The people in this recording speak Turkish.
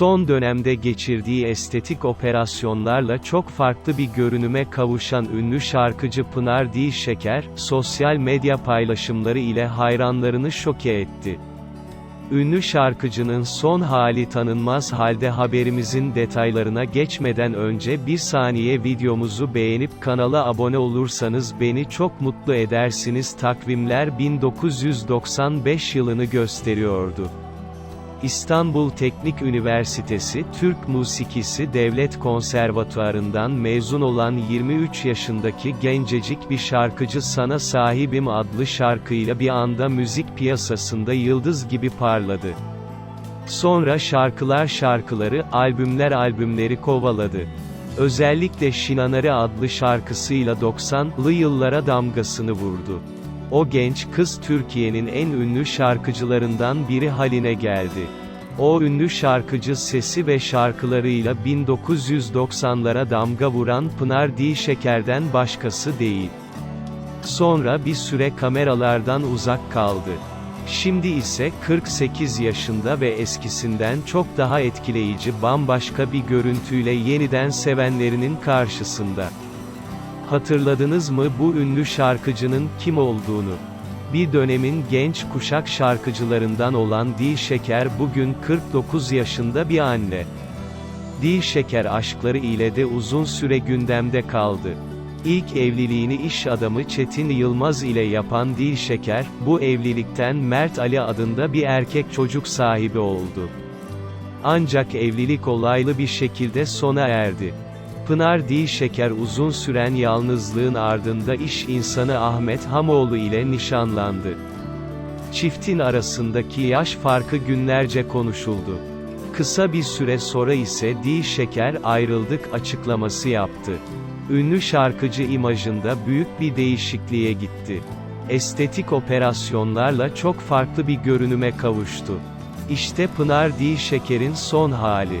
Son dönemde geçirdiği estetik operasyonlarla çok farklı bir görünüme kavuşan ünlü şarkıcı Pınar Dilşeker, sosyal medya paylaşımları ile hayranlarını şoke etti. Ünlü şarkıcının son hali tanınmaz halde haberimizin detaylarına geçmeden önce bir saniye videomuzu beğenip kanala abone olursanız beni çok mutlu edersiniz takvimler 1995 yılını gösteriyordu. İstanbul Teknik Üniversitesi Türk Musikisi Devlet Konservatuarı'ndan mezun olan 23 yaşındaki gencecik bir şarkıcı Sana Sahibim adlı şarkıyla bir anda müzik piyasasında yıldız gibi parladı. Sonra şarkılar şarkıları, albümler albümleri kovaladı. Özellikle Şinanari adlı şarkısıyla 90'lı yıllara damgasını vurdu. O genç kız Türkiye'nin en ünlü şarkıcılarından biri haline geldi. O ünlü şarkıcı sesi ve şarkılarıyla 1990'lara damga vuran Pınar Dilşeker'den başkası değil. Sonra bir süre kameralardan uzak kaldı. Şimdi ise 48 yaşında ve eskisinden çok daha etkileyici bambaşka bir görüntüyle yeniden sevenlerinin karşısında. Hatırladınız mı bu ünlü şarkıcının kim olduğunu? Bir dönemin genç kuşak şarkıcılarından olan Dil Şeker bugün 49 yaşında bir anne. Dil Şeker aşkları ile de uzun süre gündemde kaldı. İlk evliliğini iş adamı Çetin Yılmaz ile yapan Dil Şeker, bu evlilikten Mert Ali adında bir erkek çocuk sahibi oldu. Ancak evlilik olaylı bir şekilde sona erdi. Pınar Dilşeker uzun süren yalnızlığın ardında iş insanı Ahmet Hamoğlu ile nişanlandı. Çiftin arasındaki yaş farkı günlerce konuşuldu. Kısa bir süre sonra ise Dilşeker ayrıldık açıklaması yaptı. Ünlü şarkıcı imajında büyük bir değişikliğe gitti. Estetik operasyonlarla çok farklı bir görünüme kavuştu. İşte Pınar Dilşeker'in son hali.